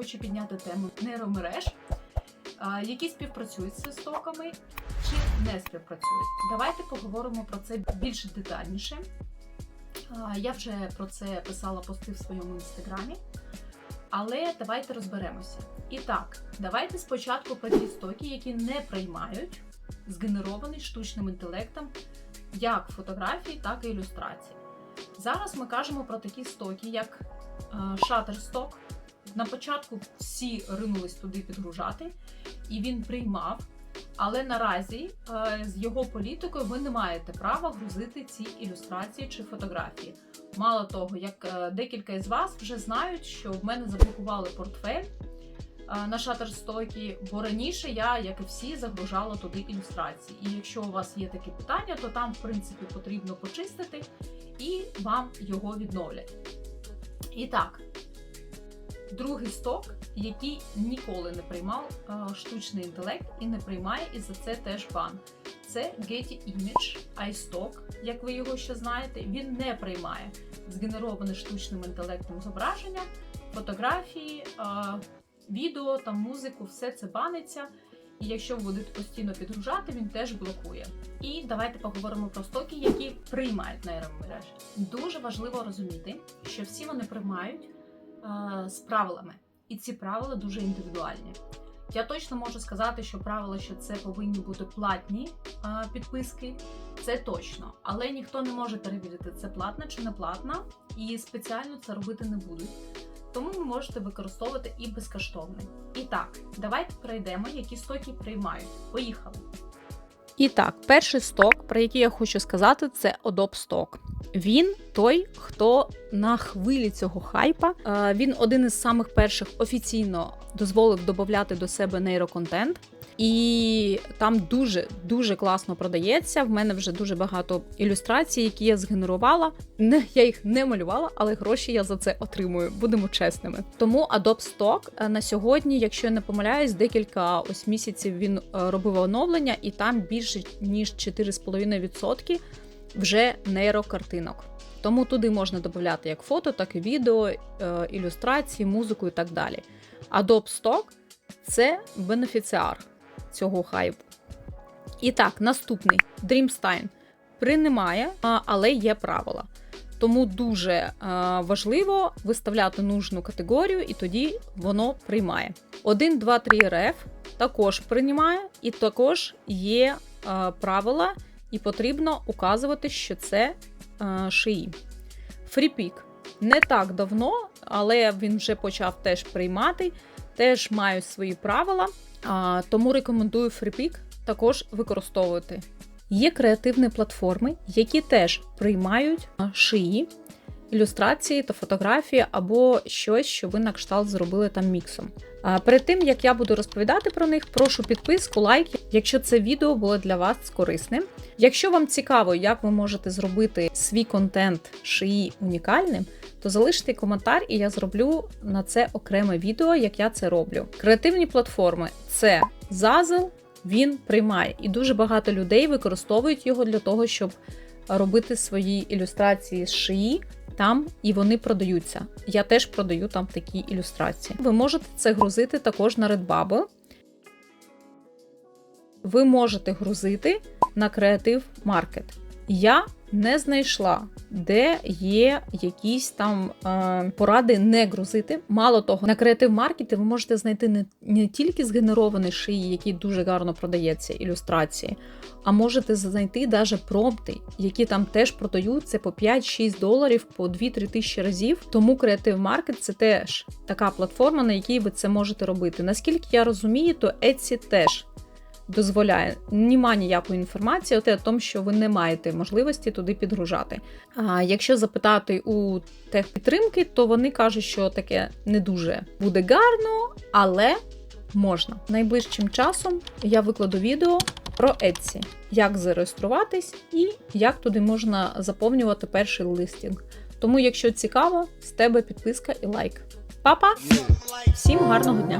хочу підняти тему нейромереж, які співпрацюють з стоками чи не співпрацюють. Давайте поговоримо про це більш детальніше. Я вже про це писала пости в своєму інстаграмі. Але давайте розберемося. І так, давайте спочатку про ті стоки, які не приймають згенерований штучним інтелектом як фотографії, так і ілюстрації. Зараз ми кажемо про такі стоки, як е, Shutterstock. На початку всі ринулись туди підгружати, і він приймав. Але наразі е, з його політикою ви не маєте права грузити ці ілюстрації чи фотографії. Мало того, як е, декілька із вас вже знають, що в мене заблокували портфель е, на Shutterstock, бо раніше я, як і всі, загружала туди ілюстрації. І якщо у вас є такі питання, то там, в принципі, потрібно почистити і вам його відновлять. І так, другий сток, який ніколи не приймав е, штучний інтелект і не приймає, і за це теж бан. Це Getty Image iStock, як ви його ще знаєте. Він не приймає згенероване штучним інтелектом зображення, фотографії, е, відео, там музику, все це баниться. І якщо ви будете постійно підгружати, він теж блокує. І давайте поговоримо про стоки, які приймають нейромережі. Дуже важливо розуміти, що всі вони приймають з правилами, і ці правила дуже індивідуальні. Я точно можу сказати, що правила, що це повинні бути платні е, підписки, це точно. Але ніхто не може перевірити, це платна чи не платна, і спеціально це робити не будуть. Тому ви можете використовувати і безкоштовний. І так, давайте перейдемо, які стоки приймають. Поїхали! І так, перший сток, про який я хочу сказати, це Adobe Stock. Він той, хто на хвилі цього хайпа. Е, Він один із самих перших офіційно дозволив додати до себе нейроконтент. І там дуже дуже класно продається. В мене вже дуже багато ілюстрацій, які я згенерувала. Не я їх не малювала, але гроші я за це отримую. Будемо чесними. Тому Adobe Stock е, на сьогодні, якщо я не помиляюсь, декілька ось місяців він е, робив оновлення, і там більше ніж 4,5% вже нейрокартинок. Тому туди можна додати як фото, так і відео, е, ілюстрації, музику і так далі. Adobe Stock це бенефіціар цього хайпу. І так, наступний Dreamstein приймає, але є правила. Тому дуже а, важливо виставляти нужну категорію, і тоді воно приймає. 1, 2, 3 RF також приймає, і також є а, правила, і потрібно указувати, що це а, шиї. Фріпік не так давно, але він вже почав теж приймати, теж мають свої правила. Тому рекомендую фріпік також використовувати. Є креативні платформи, які теж приймають шиї, ілюстрації та фотографії або щось, що ви на кшталт зробили там міксом. А перед тим як я буду розповідати про них, прошу підписку, лайк, якщо це відео було для вас корисним. Якщо вам цікаво, як ви можете зробити свій контент шиї унікальним, то залиште коментар, і я зроблю на це окреме відео, як я це роблю. Креативні платформи це Zazzle, він приймає, і дуже багато людей використовують його для того, щоб робити свої ілюстрації з шиї. Там і вони продаються. Я теж продаю там такі ілюстрації. Ви можете це грузити також на Redbubble. Ви можете грузити на Creative Market. Я не знайшла, де є якісь там е, поради не грузити. Мало того, на Creative Market ви можете знайти не, не тільки згенеровані шиї, які дуже гарно продається, ілюстрації, а можете знайти навіть промпти, які там теж продаються по 5-6 доларів, по 2-3 тисячі разів. Тому Creative Market це теж така платформа, на якій ви це можете робити. Наскільки я розумію, то Etsy теж дозволяє. Нема ніякої інформації о тому, що ви не маєте можливості туди підгружати. А якщо запитати у техпідтримки, то вони кажуть, що таке не дуже буде гарно, але можна. Найближчим часом я викладу відео про Etsy, як зареєструватись і як туди можна заповнювати перший листінг. Тому, якщо цікаво, з тебе підписка і лайк. Па-па! Всім гарного дня!